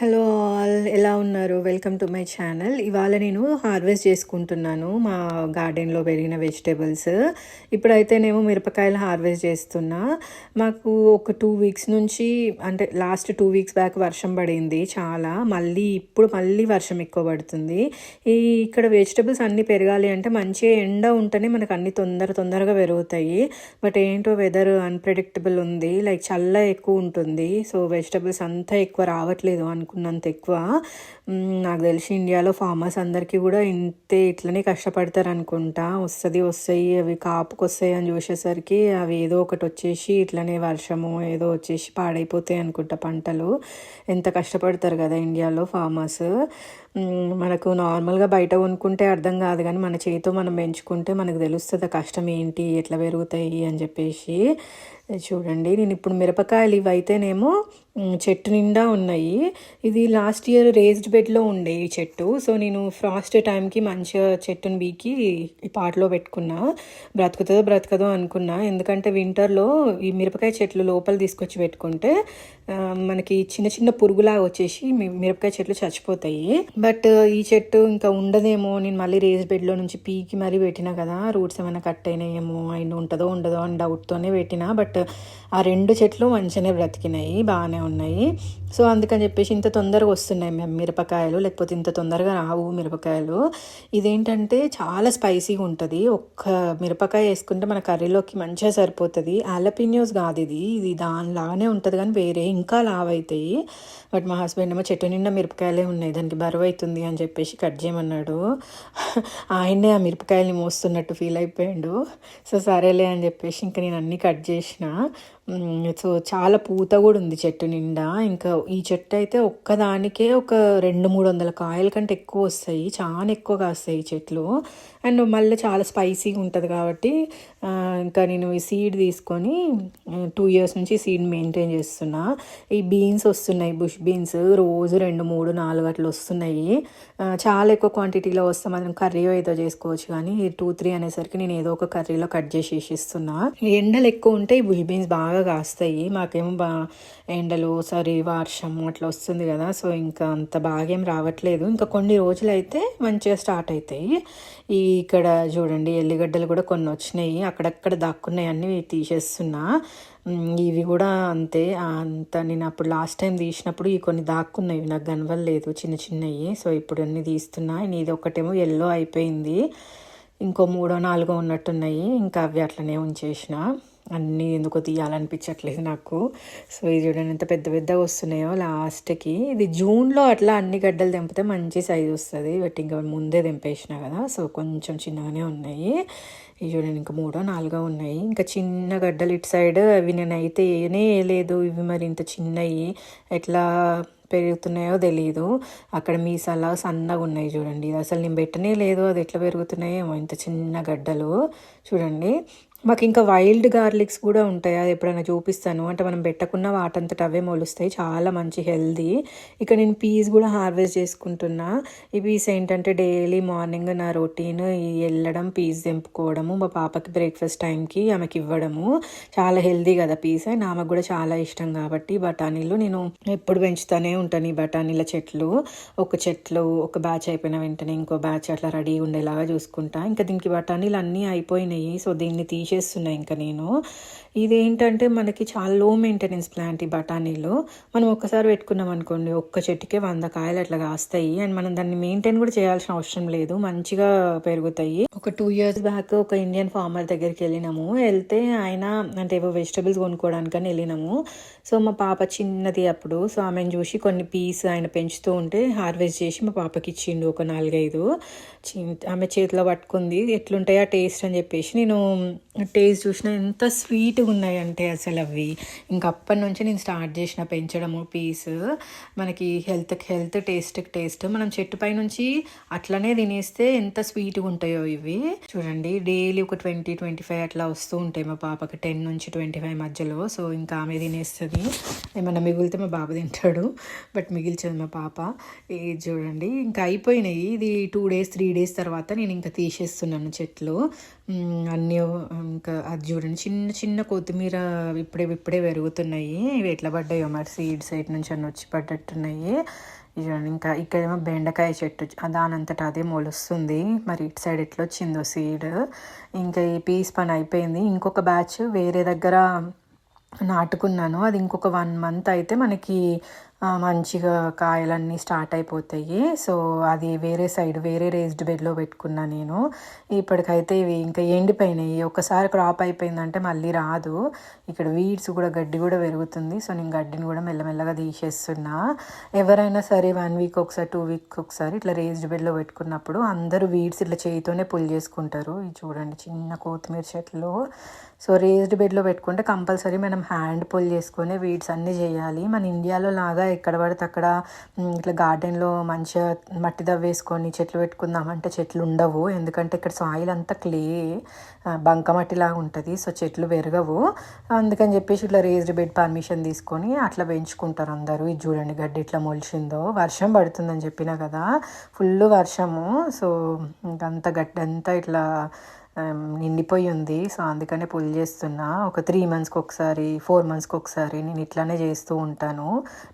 Hello all ఎలా ఉన్నారు? Welcome to my channel. ఇవాళ నేను హార్వెస్ట్ చేసుకుంటున్నాను మా గార్డెన్లో పెరిగిన వెజిటేబుల్స్. ఇప్పుడైతేనేమో మిరపకాయలు హార్వెస్ట్ చేస్తున్నా. మాకు ఒక టూ వీక్స్ నుంచి అంటే లాస్ట్ టూ వీక్స్ బ్యాక్ వర్షం పడింది చాలా. మళ్ళీ ఇప్పుడు మళ్ళీ వర్షం ఎక్కువ పడుతుంది. ఈ ఇక్కడ వెజిటేబుల్స్ అన్నీ పెరగాలి అంటే మంచిగా ఎండ ఉంటేనే మనకు అన్ని తొందర తొందరగా పెరుగుతాయి. బట్ ఏంటో వెదర్ అన్ప్రెడిక్టబుల్ ఉంది. లైక్ చల్ల ఎక్కువ ఉంటుంది. సో వెజిటేబుల్స్ అంతా ఎక్కువ రావట్లేదు అనుకున్నంత ఎక్కువ నాకు తెలిసి ఇండియాలో ఫార్మర్స్ అందరికీ కూడా ఇంతే ఇట్లనే కష్టపడతారు అనుకుంటా వస్తుంది వస్తాయి అవి కాపుకి వస్తాయి అని చూసేసరికి అవి ఏదో ఒకటి వచ్చేసి ఇట్లనే వర్షము ఏదో వచ్చేసి పాడైపోతాయి అనుకుంటా పంటలు. ఎంత కష్టపడతారు కదా ఇండియాలో ఫార్మర్స్. మనకు నార్మల్గా బయట కొనుక్కుంటే అర్థం కాదు కానీ మన చేతితో మనం పెంచుకుంటే మనకు తెలుస్తుంది కష్టం ఏంటి ఎట్లా పెరుగుతాయి అని చెప్పేసి. చూడండి నేను ఇప్పుడు మిరపకాయలు ఇవి అయితేనేమో చెట్టు నిండా ఉన్నాయి. ఇది లాస్ట్ ఇయర్ రేజ్డ్ బెడ్లో ఉండే ఈ చెట్టు. సో నేను ఫ్రాస్ట్ టైంకి మంచిగా చెట్టుని బీకి ఈ పాటలో పెట్టుకున్నా. బ్రతుకుతుందో బ్రతకదో అనుకున్నా. ఎందుకంటే వింటర్లో ఈ మిరపకాయ చెట్లు లోపల తీసుకొచ్చి పెట్టుకుంటే మనకి చిన్న చిన్న పురుగులాగా వచ్చేసి మిరపకాయ చెట్లు చచ్చిపోతాయి. బట్ ఈ చెట్టు ఇంకా ఉండదేమో. నేను మళ్ళీ రేజ్ బెడ్లో నుంచి పీకి మరీ పెట్టినా కదా. రూట్స్ ఏమైనా కట్ అయినాయేమో అండ్ ఉంటుందో ఉండదో అని డౌట్తోనే పెట్టినా. బట్ ఆ రెండు చెట్లు మంచిగానే బ్రతికినాయి. బాగానే ఉన్నాయి. సో అందుకని చెప్పేసి ఇంత తొందరగా వస్తున్నాయి మేము మిరపకాయలు లేకపోతే ఇంత తొందరగా రావు మిరపకాయలు. ఇదేంటంటే చాలా స్పైసీగా ఉంటుంది. ఒక్క మిరపకాయ వేసుకుంటే మన కర్రీలోకి మంచిగా సరిపోతుంది. ఆలపిన్యోస్ కాదు ఇది. ఇది దానిలాగానే ఉంటుంది కానీ వేరే ఇంకా లావ్ అవుతాయి బట్ మా హస్బెండ్ ఏమో చెట్టు నిండా మిరపకాయలే ఉన్నాయి. దానికి బరువు అవుతుంది అని చెప్పేసి కట్ చేయమన్నాడు. ఆయనే ఆ మిరపకాయల్ని మోస్తున్నట్టు ఫీల్ అయిపోయాడు. సో సరేలే అని చెప్పేసి ఇంకా నేను అన్నీ కట్ చేసిన. సో చాలా పూత కూడా ఉంది చెట్టు నిండా. ఇంకా ఈ చెట్టు అయితే ఒక్కదానికే ఒక రెండు మూడు వందల కాయల కంటే ఎక్కువ వస్తాయి. చాలా ఎక్కువ కాస్తాయి ఈ చెట్లు. అండ్ మళ్ళీ చాలా స్పైసీగా ఉంటుంది కాబట్టి ఇంకా నేను ఈ సీడ్ తీసుకొని టూ ఇయర్స్ నుంచి సీడ్ మెయింటైన్ చేస్తున్నా. ఈ బీన్స్ వస్తున్నాయి బుష్ బీన్స్ రోజు రెండు మూడు నాలుగు అట్లా వస్తున్నాయి. చాలా ఎక్కువ క్వాంటిటీలో వస్తే మనం కర్రీ ఏదో చేసుకోవచ్చు కానీ టూ త్రీ అనేసరికి నేను ఏదో ఒక కర్రీలో కట్ చేసి ఇస్తున్నా ఎండలు ఎక్కువ ఉంటే ఈ బుష్ బీన్స్ బాగా కాస్తాయి. మాకేమో బా ఎండలు సరే వర్షం అట్లా వస్తుంది కదా సో ఇంకా అంత బాగా ఏం రావట్లేదు. ఇంకా కొన్ని రోజులు అయితే మంచిగా స్టార్ట్ అవుతాయి. ఈ ఇక్కడ చూడండి ఎల్లిగడ్డలు కూడా కొన్ని వచ్చినాయి. అక్కడక్కడ దాక్కున్నాయి అన్నీ తీసేస్తున్నా. ఇవి కూడా అంతే. అంత నేను అప్పుడు లాస్ట్ టైం తీసినప్పుడు ఈ కొన్ని దాక్కున్నాయి. నాకు కనవలేదు చిన్న చిన్నవి సో ఇప్పుడు అన్నీ తీస్తున్నా. ఇది ఒకటేమో ఎల్లో అయిపోయింది. ఇంకో మూడో నాలుగో ఉన్నట్టున్నాయి. ఇంకా అవి అట్లనే ఉంచేసిన. అన్నీ ఎందుకో తీయాలనిపించట్లేదు నాకు. సో ఇది చూడండి ఎంత పెద్ద పెద్దగా వస్తున్నాయో లాస్ట్కి. ఇది జూన్లో అట్లా అన్ని గడ్డలు తెంపితే మంచి సైజు వస్తుంది. బట్ ఇంకా ముందే తెంపేసిన కదా సో కొంచెం చిన్నగానే ఉన్నాయి. ఇవి చూడండి ఇంకా మూడో నాలుగో ఉన్నాయి. ఇంకా చిన్న గడ్డలు ఇటు సైడ్ అవి నేనైతే ఏనే లేదు ఇవి మరి ఇంత చిన్నవి ఎట్లా పెరుగుతున్నాయో తెలియదు అక్కడ మీసాలా సన్నగా ఉన్నాయి చూడండి. ఇది అసలు నేను పెట్టనే లేదు. అది ఎట్లా పెరుగుతున్నాయేమో ఇంత చిన్న గడ్డలు. చూడండి. మాకు ఇంకా వైల్డ్ గార్లిక్స్ కూడా ఉంటాయి అది ఎప్పుడైనా చూపిస్తాను. అంటే మనం పెట్టకున్న వాటంతట అవే మొలుస్తాయి చాలా మంచి హెల్దీ. ఇక నేను పీస్ కూడా హార్వెస్ట్ చేసుకుంటున్నా. ఈ పీస్ ఏంటంటే డైలీ మార్నింగ్ నా రొటీన్ ఈ వెళ్ళడం పీస్ తెంపుకోవడము మా పాపకి బ్రేక్ఫాస్ట్ టైంకి ఆమెకి ఇవ్వడము. చాలా హెల్దీ కదా పీస్ అండ్ ఆమెకు కూడా చాలా ఇష్టం కాబట్టి బఠానీలు నేను ఎప్పుడు పెంచుతూనే ఉంటాను ఈ బఠానీల చెట్లు. ఒక చెట్లు ఒక బ్యాచ్ అయిపోయిన వెంటనే ఇంకో బ్యాచ్ అట్లా రెడీ ఉండేలాగా చూసుకుంటా. ఇంకా దీనికి బఠానీలు అన్నీ అయిపోయినాయి. సో దీన్ని తీసి చేస్తున్నా ఇంకా నేను. ఇదేంటంటే మనకి చాలా లో మెయింటెనెన్స్ ప్లాంట్ ఈ బఠానీలు. మనం ఒక్కసారి పెట్టుకున్నాం అనుకోండి ఒక్క చెట్టుకే వంద కాయలు అట్లా కాస్తాయి. అండ్ మనం దాన్ని మెయింటైన్ కూడా చేయాల్సిన అవసరం లేదు. మంచిగా పెరుగుతాయి. ఒక టూ ఇయర్స్ బ్యాక్ ఒక ఇండియన్ ఫార్మర్ దగ్గరికి వెళ్ళినాము. వెళ్తే ఆయన అంటే ఏవో వెజిటబుల్స్ కొనుక్కోవడానికని వెళ్ళినాము. సో మా పాప చిన్నది అప్పుడు. సో ఆమెను చూసి కొన్ని పీస్ ఆయన పెంచుతూ ఉంటే హార్వెస్ట్ చేసి మా పాపకి ఇచ్చిండు ఒక నాలుగైదు. ఆమె చేతిలో పట్టుకుంది. ఎట్లుంటాయా టేస్ట్ అని చెప్పేసి నేను టేస్ట్ చూసిన. ఎంత స్వీట్ ఉన్నాయంటే అసలు అవి. ఇంకా అప్పటి నుంచి నేను స్టార్ట్ చేసిన పెంచడము పీస్ మనకి హెల్త్కి హెల్త్ టేస్ట్కి టేస్ట్. మనం చెట్టు పై నుంచి అట్లనే తినేస్తే ఎంత స్వీట్గా ఉంటాయో ఇవి. చూడండి డైలీ ఒక ట్వంటీ ట్వంటీ ఫైవ్ అట్లా వస్తూ ఉంటాయి మా పాపకి టెన్ నుంచి ట్వంటీ ఫైవ్ మధ్యలో. సో ఇంకా ఆమె తినేస్తుంది. ఏమన్నా మిగిలితే మా బాబు తింటాడు. బట్ మిగిల్చదు మా పాప. ఇది చూడండి ఇంకా అయిపోయినాయి. ఇది టూ డేస్ త్రీ డేస్ తర్వాత నేను ఇంకా తీసేస్తున్నాను చెట్లు. అన్నీ ఇంకా అది చూడండి. చిన్న చిన్న కొత్తిమీర ఇప్పుడే ఇప్పుడే పెరుగుతున్నాయి. ఇవి ఎట్లా పడ్డాయో మరి సీడ్ సైడ్ నుంచి అన్నీ వచ్చి పడ్డట్టున్నాయి. చూడండి ఇంకా ఇక్కడేమో బెండకాయ చెట్టు దానంతట అదే మొలుస్తుంది. మరి ఇటు సైడ్ ఎట్లా వచ్చిందో సీడ్. ఇంకా ఈ పీస్ పని అయిపోయింది. ఇంకొక బ్యాచ్ వేరే దగ్గర నాటుకున్నాను. అది ఇంకొక వన్ మంత్ అయితే మనకి మంచిగా కాయలన్నీ స్టార్ట్ అయిపోతాయి. సో అది వేరే సైడ్ వేరే రేస్డ్ బెడ్లో పెట్టుకున్నా నేను. ఇప్పటికైతే ఇవి ఇంకా ఎండిపోయినాయి. ఒకసారి క్రాప్ అయిపోయిందంటే మళ్ళీ రాదు. ఇక్కడ వీడ్స్ కూడా గడ్డి కూడా పెరుగుతుంది. సో నేను గడ్డిని కూడా మెల్లమెల్లగా తీసేస్తున్నా. ఎవరైనా సరే వన్ వీక్ ఒకసారి టూ వీక్ ఒకసారి ఇట్లా రేస్డ్ బెడ్లో పెట్టుకున్నప్పుడు అందరూ వీడ్స్ ఇట్లా చేయితోనే పుల్ చేసుకుంటారు. ఇది చూడండి చిన్న కొత్తిమీర చెట్లు. సో రేస్డ్ బెడ్లో పెట్టుకుంటే కంపల్సరీ మనం హ్యాండ్ పుల్ చేసుకొని వీడ్స్ అన్నీ చేయాలి. మన ఇండియాలో లాగా ఎక్కడ పడితే అక్కడ ఇట్లా గార్డెన్లో మంచిగా మట్టి దవ్వేసుకొని చెట్లు పెట్టుకుందాం అంటే చెట్లు ఉండవు. ఎందుకంటే ఇక్కడ సాయిల్ అంతా క్లే బంకమట్టిలాగా ఉంటుంది. సో చెట్లు పెరగవు. అందుకని చెప్పేసి ఇట్లా రేజ్డ్ బెడ్ పర్మిషన్ తీసుకొని అట్లా పెంచుకుంటారు అందరూ. ఇది చూడండి గడ్డి ఇట్లా మొలిచిందో. వర్షం పడుతుందని చెప్పినా కదా ఫుల్ వర్షము. సో ఇంకంత గడ్డి అంతా ఇట్లా నిండిపోయి ఉంది సో అందుకనే పుల్ చేస్తున్నా. ఒక త్రీ మంత్స్కి ఒకసారి ఫోర్ మంత్స్కి ఒకసారి నేను ఇట్లానే చేస్తూ ఉంటాను.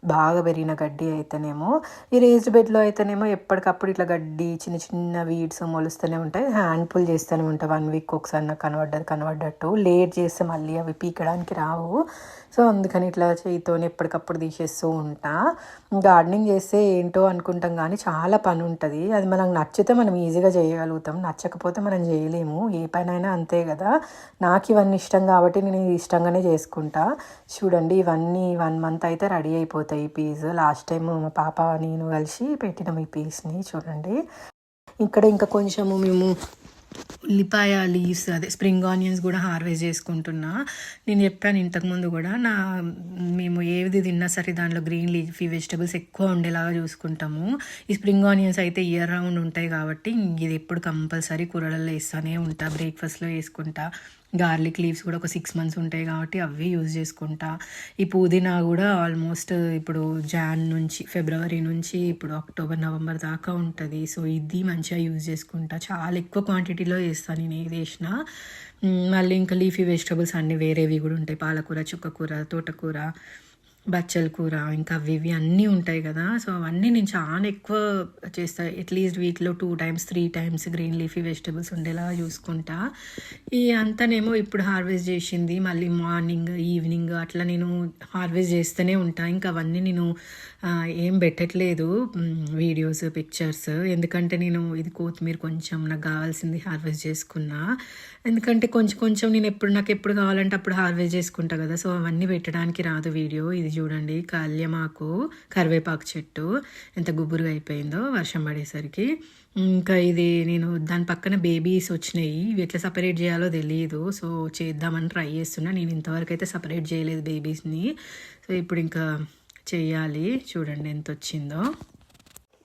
బాగా పెరిగిన గడ్డి అయితేనేమో ఈ రేజ్డ్ బెడ్లో అయితేనేమో ఎప్పటికప్పుడు ఇట్లా గడ్డి చిన్న చిన్న వీడ్స్ మొలుస్తూనే ఉంటాయి. హ్యాండ్ పుల్ చేస్తూనే ఉంటాయి వన్ వీక్ ఒకసారి నాకు కనబడ్డది కనబడ్డట్టు. లేట్ చేస్తే మళ్ళీ అవి పీకడానికి రావు. సో అందుకని ఇట్లా చేయితోనే ఎప్పటికప్పుడు తీసేస్తూ ఉంటా. గార్డెనింగ్ చేస్తే ఏంటో అనుకుంటాం కానీ చాలా పని ఉంటుంది అది మనకు నచ్చితే మనం ఈజీగా చేయగలుగుతాం. నచ్చకపోతే మనం చేయలేము. ఏ పనైనా అంతే కదా నాకు ఇవన్నీ ఇష్టం కాబట్టి నేను ఇది ఇష్టంగానే చేసుకుంటా. చూడండి ఇవన్నీ వన్ మంత్ అయితే రెడీ అయిపోతాయి ఈ పీస్. లాస్ట్ టైం మా పాప నేను కలిసి పెట్టినాం ఈ పీస్ని చూడండి. ఇక్కడ ఇంకా కొంచెము మేము ఉల్లిపాయ లీవ్స్ అదే స్ప్రింగ్ ఆనియన్స్ కూడా హార్వెస్ట్ చేసుకుంటున్నా. నేను చెప్పాను ఇంతకుముందు కూడా నా మేము ఏది తిన్నా సరే దాంట్లో గ్రీన్ లీఫీ వెజిటబుల్స్ ఎక్కువ ఉండేలాగా చూసుకుంటాము. ఈ స్ప్రింగ్ ఆనియన్స్ అయితే ఇయర్ రౌండ్ ఉంటాయి కాబట్టి ఇది ఎప్పుడు కంపల్సరీ కూరలలో వేస్తూనే ఉంటా బ్రేక్ఫాస్ట్లో వేసుకుంటా. గార్లిక్ లీవ్స్ కూడా ఒక సిక్స్ మంత్స్ ఉంటాయి కాబట్టి అవి యూజ్ చేసుకుంటా. ఈ పుదీనా కూడా ఆల్మోస్ట్ ఇప్పుడు జాన్ నుంచి ఫిబ్రవరి నుంచి ఇప్పుడు అక్టోబర్ నవంబర్ దాకా ఉంటుంది. సో ఇది మంచిగా యూజ్ చేసుకుంటా. చాలా ఎక్కువ క్వాంటిటీలో చేస్తాను నేను ఏది వేసినా మళ్ళీ ఇంకా లీఫీ వెజిటబుల్స్ అన్నీ వేరేవి కూడా ఉంటాయి. పాలకూర చుక్కకూర తోటకూర. బచ్చల కూర ఇంకా అవి ఇవి అన్నీ ఉంటాయి కదా. సో అవన్నీ నేను చాలా ఎక్కువ చేస్తాను అట్లీస్ట్ వీక్లో two times three times green leafy vegetables ఉండేలా చూసుకుంటా. ఈ అంతానేమో ఇప్పుడు హార్వెస్ట్ చేసింది. మళ్ళీ మార్నింగ్ ఈవినింగ్ అట్లా నేను హార్వెస్ట్ చేస్తూనే ఉంటా. ఇంకా అవన్నీ నేను ఏం పెట్టట్లేదు. వీడియోస్ పిక్చర్స్ ఎందుకంటే నేను ఇది కొత్తిమీర కొంచెం నాకు కావాల్సింది హార్వెస్ట్ చేసుకున్నా. ఎందుకంటే కొంచెం కొంచెం నేను ఎప్పుడు నాకు ఎప్పుడు కావాలంటే అప్పుడు హార్వెస్ట్ చేసుకుంటా కదా. సో అవన్నీ పెట్టడానికి రాదు వీడియో ఇది చూడండి. కళ్యమాకు కరివేపాకు చెట్టు ఎంత గుబురుగా అయిపోయిందో వర్షం పడేసరికి. ఇంకా ఇది నేను దాని పక్కన బేబీస్ వచ్చినాయి. ఇవి ఎట్లా సపరేట్ చేయాలో తెలియదు సో చేద్దామని ట్రై చేస్తున్నా. నేను ఇంతవరకు అయితే సపరేట్ చేయలేదు బేబీస్ని. సో ఇప్పుడు ఇంకా చేయాలి. చూడండి ఎంత వచ్చిందో.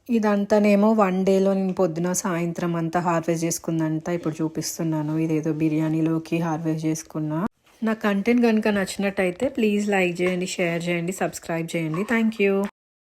ఇదంతానేమో వన్ డేలో నేను పొద్దున సాయంత్రం అంతా హార్వెస్ట్ చేసుకుందంతా ఇప్పుడు చూపిస్తున్నాను. ఇదేదో బిర్యానీలోకి హార్వెస్ట్ చేసుకున్నా. నా కంటెంట్ కనుక నచ్చినట్టయితే ప్లీజ్ లైక్ చేయండి షేర్ చేయండి సబ్స్క్రైబ్ చేయండి. Thank you